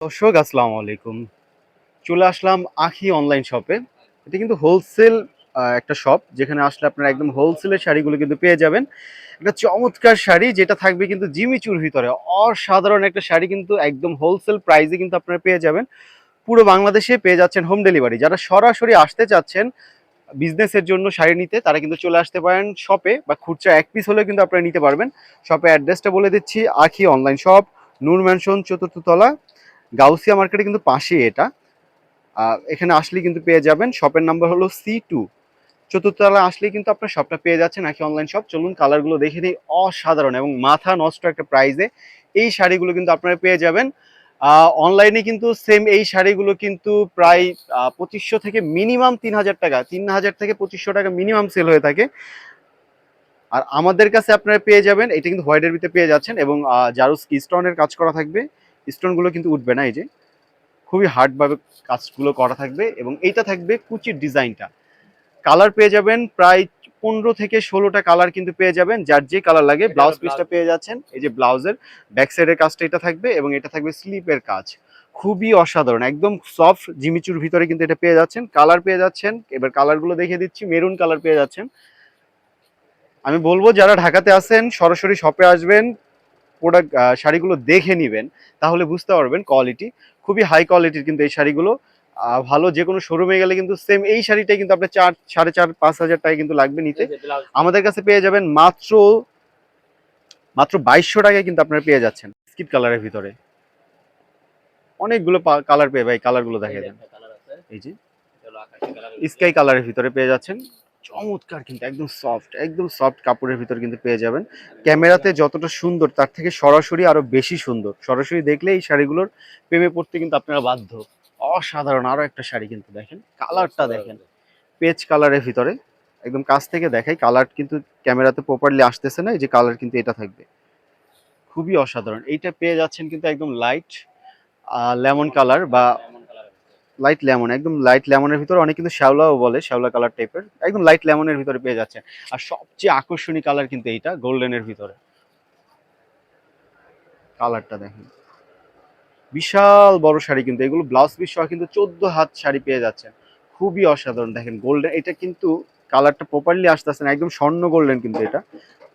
দর্শক, আসসালামু আলাইকুম। চলে আসলাম আখি অনলাইন শপে এটা কিন্তু হোলসেল একটা শপ যেখানে আসলে আপনারা একদম হোলসেলের শাড়িগুলো কিন্তু পেয়ে যাবেন। একটা চমৎকার শাড়ি, যেটা থাকবে কিন্তু জিমিচুর ভিতরে। অসাধারণ একটা শাড়ি কিন্তু একদম হোলসেল প্রাইসে কিন্তু আপনারা পেয়ে যাবেন। পুরো বাংলাদেশে পেয়ে যাচ্ছেন হোম ডেলিভারি যারা সরাসরি আসতে চাচ্ছেন বিজনেসের জন্য শাড়ি নিতে, তারা কিন্তু চলে আসতে পারেন শপে বা খুচরা এক পিস হলেও কিন্তু আপনারা নিতে পারবেন। শপে অ্যাড্রেসটা বলে দিচ্ছি, আখি অনলাইন শপ নূর ম্যানশন চতুর্থ তলা গাউসিয়া মার্কেটে কিন্তু পাশেই এটা। এখানে আসলেই কিন্তু পেয়ে যাবেন। শপের নাম্বার হলো সি টু চতুর্থতলা আসলেই কিন্তু আপনার শপটা পেয়ে যাচ্ছেন নাকি অনলাইন শপ চলুন কালারগুলো দেখে নিই। অসাধারণ এবং মাথা নষ্ট একটা প্রাইজে এই শাড়িগুলো কিন্তু আপনারা পেয়ে যাবেন। অনলাইনে কিন্তু সেম এই শাড়িগুলো কিন্তু প্রায় পঁচিশশো থেকে মিনিমাম তিন হাজার টাকা। তিন হাজার থেকে পঁচিশশো টাকা মিনিমাম সেল হয়ে থাকে। আর আমাদের কাছে আপনারা পেয়ে যাবেন, এটা কিন্তু হোয়াইটের ভিতরে পেয়ে যাচ্ছেন এবং জারুস স্টোনের কাজ করা থাকবে। স্টোনগুলো কিন্তু উঠবে না এই যে। খুবই হার্ডভাবে কাজগুলো করা থাকবে এবং এইটা থাকবে কুচির ডিজাইনটা। কালার পেয়ে যাবেন প্রায় পনেরো থেকে ষোলোটা কালার কিন্তু পেয়ে যাবেন যার যে কালার লাগে। ব্লাউজ পিসটা পেয়ে যাচ্ছেন এই যে ব্লাউজের। ব্যাক সাইডের কাজটা এটা থাকবে এবং এটা থাকবে স্লিপের কাজ। খুবই অসাধারণ একদম সফট জিমিচুর ভিতরে কিন্তু এটা পেয়ে যাচ্ছেন। কালার পেয়ে যাচ্ছেন এবার কালারগুলো দেখিয়ে দিচ্ছি মেরুন কালার পেয়ে যাচ্ছেন। আমি বলব যারা ঢাকাতে আছেন সরাসরি শপে আসবেন। প্রোডাক্ট শাড়িগুলো দেখে নেবেন তাহলে বুঝতে পারবেন কোয়ালিটি খুবই হাই কোয়ালিটির কিন্তু এই শাড়িগুলো। ভালো যে কোনো শোরুমে গেলে কিন্তু সেম এই শাড়িটাই কিন্তু আপনার চার সাড়ে চার পাঁচ হাজার টাকা কিন্তু লাগবে নিতে। আমাদের কাছে পেয়ে যাবেন মাত্র মাত্র বাইশশো টাকায় কিন্তু আপনারা পেয়ে যাচ্ছেন স্কিপ কালারের ভিতরে। অনেকগুলো কালার পেয়ে ভাই কালারগুলো দেখে দেন। এই যে স্কাই কালারের ভিতরে পেয়ে যাচ্ছেন। চমৎকার কিন্তু। একদম সফট একদম সফট কাপড়ের ভিতর কিন্তু পেয়ে যাবেন। ক্যামেরাতে যতটা সুন্দর তার থেকে সরাসরি আরও বেশি সুন্দর। সরাসরি দেখলে এই শাড়িগুলোর প্রেমে পড়তে কিন্তু আপনারা বাধ্য। অসাধারণ আরও একটা শাড়ি কিন্তু দেখেন কালারটা দেখেন। পেজ কালারের ভিতরে একদম কাছ থেকে দেখাই কালার কিন্তু ক্যামেরাতে প্রপারলি আসতেছে না এই যে কালার কিন্তু এটা থাকবে। খুবই অসাধারণ। এইটা পেয়ে যাচ্ছেন কিন্তু একদম লাইট লেমন কালার বা লাইট লেমন একদম লাইট লেমনের ভিতরে অনেক কিন্তু শ্যাওলাও বলে, শ্যাওলা কালার টাইপের একদম লাইট লেমনের ভিতরে পেয়ে যাচ্ছেন আর সবচেয়ে আকর্ষণীয় কালার কিন্তু এইটা গোল্ডেনের ভিতরে। কালারটা দেখেন। বিশাল বড় শাড়ি কিন্তু, এগুলো ব্লাউজ পিস সহ কিন্তু চোদ্দ হাত শাড়ি পেয়ে যাচ্ছেন খুবই অসাধারণ, দেখেন গোল্ডেন এটা কিন্তু কালারটা প্রপারলি আসতেছে না, একদম স্বর্ণ গোল্ডেন কিন্তু এটা।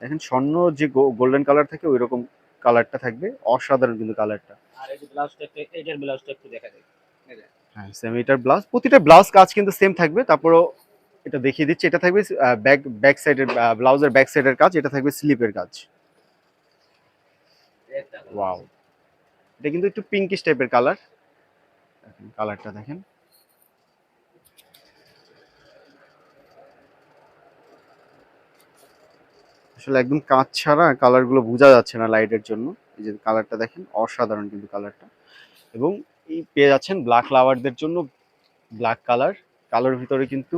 দেখেন স্বর্ণ যে গোল্ডেন কালার থাকে ওই রকম কালারটা থাকবে, অসাধারণ কিন্তু কালারটা আর এই ব্লাউজটা এইটার ব্লাউজটা একটু দেখা যায় হ্যাঁ সেম এটার ব্লাউজ প্রতিটা ব্লাউজ কাজ কিন্তু সেম থাকবে। তারপরও এটা দেখিয়ে দিচ্ছি। এটা থাকবে ব্যাক ব্যাক সাইডের ব্লাউজের ব্যাক সাইডের কাজ। এটা থাকবে স্লিপের কাজ। ওয়াও এটা কিন্তু একটু পিঙ্কিশ টাইপের কালার কালারটা দেখেন আসলে একদম কাঁচ ছাড়া কালারগুলো বোঝা যাচ্ছে না লাইটের জন্য। এই যে কালারটা দেখেন, অসাধারণ কিন্তু কালারটা এবং এই পেয়ে যাচ্ছেন ব্ল্যাক লাভারদের জন্য ব্ল্যাক কালার কালার ভিতরে কিন্তু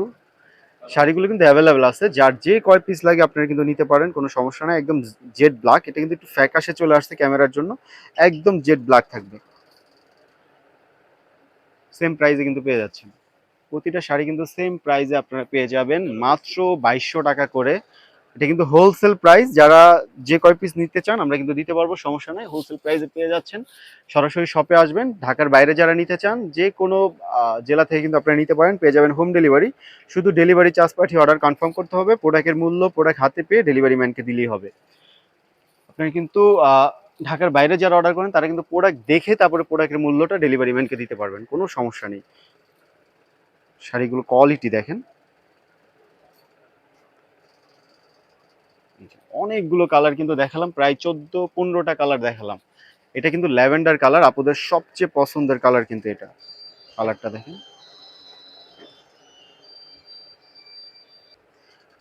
শাড়িগুলো কিন্তু অ্যাভেলেবেল আছে। যার যে কয় পিস লাগে আপনারা কিন্তু নিতে পারেন, কোনো সমস্যা নাই। একদম জেড ব্ল্যাক এটা কিন্তু একটু ফ্যাকাশে চলে আসছে ক্যামেরার জন্য। একদম জেড ব্ল্যাক থাকবে। সেম প্রাইসে কিন্তু পেয়ে যাচ্ছেন। প্রতিটা শাড়ি কিন্তু সেম প্রাইসে আপনারা পেয়ে যাবেন। মাত্র বাইশশো টাকা করে এটা কিন্তু হোলসেল প্রাইস যারা যে কয় পিস নিতে চান, আমরা কিন্তু দিতে পারব, সমস্যা নাই হোলসেল প্রাইসে পেয়ে যাচ্ছেন। সরাসরি শপে আসবেন, ঢাকার বাইরে যারা নিতে চান, যে কোনো জেলা থেকে কিন্তু আপনারা নিতে পারেন, পেয়ে যাবেন হোম ডেলিভারি শুধু ডেলিভারি চার্জ পাঠিয়ে অর্ডার কনফার্ম করতে হবে প্রোডাক্টের মূল্য প্রোডাক্ট হাতে পেয়ে ডেলিভারি ম্যানকে দিলেই হবে। আপনারা কিন্তু ঢাকার বাইরে যারা অর্ডার করেন, তারা কিন্তু প্রোডাক্ট দেখে তারপরে প্রোডাক্টের মূল্যটা ডেলিভারি ম্যানকে দিতে পারবেন, কোনো সমস্যা নেই। শাড়িগুলো কোয়ালিটি দেখেন এই যে, অনেকগুলো কালার কিন্তু দেখালাম, প্রায় চোদ্দ পনেরোটা কালার দেখালাম। এটা কিন্তু ল্যাভেন্ডার কালার আপনাদের সবচেয়ে পছন্দের কালার কিন্তু এটা। কালারটা দেখেন।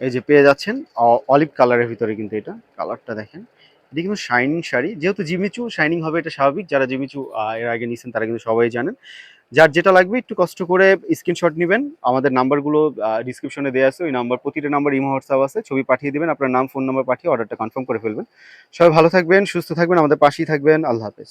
এই যে পেয়ে যাচ্ছেন অলিভ কালারের ভিতরে কিন্তু এটা কালারটা দেখেন। এটা কিন্তু শাইনিং শাড়ি, যেহেতু জিমিচু শাইনিং হবে এটা স্বাভাবিক, যারা জিমিচু এর আগে নিয়েছেন তারা কিন্তু সবাই জানেন। যার যেটা লাগবে, একটু কষ্ট করে স্ক্রিনশট নেবেন। আমাদের নাম্বারগুলো ডিসক্রিপশনে দেওয়া আছে। ওই নাম্বার, প্রতিটা নাম্বার ইমো, হোয়াটসঅ্যাপ আছে। ছবি পাঠিয়ে দেবেন, আপনার নাম ফোন নাম্বার পাঠিয়ে অর্ডারটা কনফার্ম করে ফেলবেন। সবাই ভালো থাকবেন, সুস্থ থাকবেন, আমাদের পাশেই থাকবেন। আল্লাহ হাফেজ।